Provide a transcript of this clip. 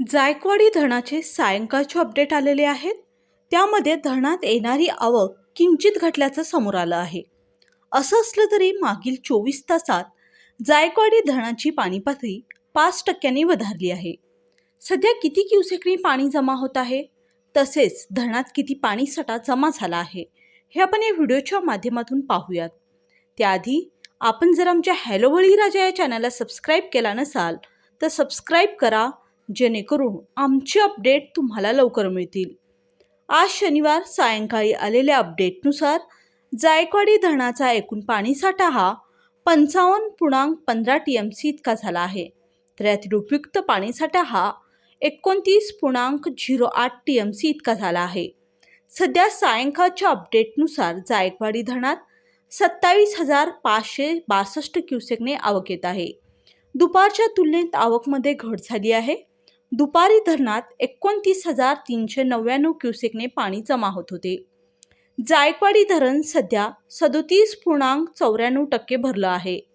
जायकवाडी धरणाचे सायंकाळचे अपडेट आलेले आहेत. त्यामध्ये धरणात येणारी आवक किंचित घटल्याचं समोर आलं आहे. असं असलं तरी मागील चोवीस तासात जायकवाडी धरणाची पाणी पातळी पाच टक्क्यांनी वधारली आहे. सध्या किती क्युसेकनी पाणी जमा होत आहे? तसेच धरणात किती पाणी साठा जमा झाला आहे? हे आपण या व्हिडिओच्या माध्यमातून पाहूयात. त्याआधी आपण जर आमच्या हॅलो राजा या चॅनलला सबस्क्राईब केला नसाल तर सबस्क्राईब करा जेणेकरून आमचे अपडेट तुम्हाला लवकर मिळतील. आज शनिवार सायंकाळी आलेल्या अपडेटनुसार जायकवाडी धरणाचा एकूण पाणीसाठा हा पंचावन्न पूर्णांक पंधरा टी एम सी इतका झाला आहे. तर यातील उपयुक्त पाणीसाठा हा एकोणतीस पूर्णांक झिरो आठ टी एम सी इतका झाला आहे. सध्या सायंकाळच्या अपडेटनुसार जायकवाडी धरणात सत्तावीस हजार पाचशे बासष्ट क्युसेकने आवक येत आहे. दुपारच्या तुलनेत आवकमध्ये घट झाली आहे. दुपारी धरणात एकोणतीस हजार तीनशे नव्याण्णव क्युसेकने पाणी जमा होत होते. जायकवाडी धरण सध्या सदोतीस पूर्णांक चौऱ्याण्णव टक्के भरलं आहे.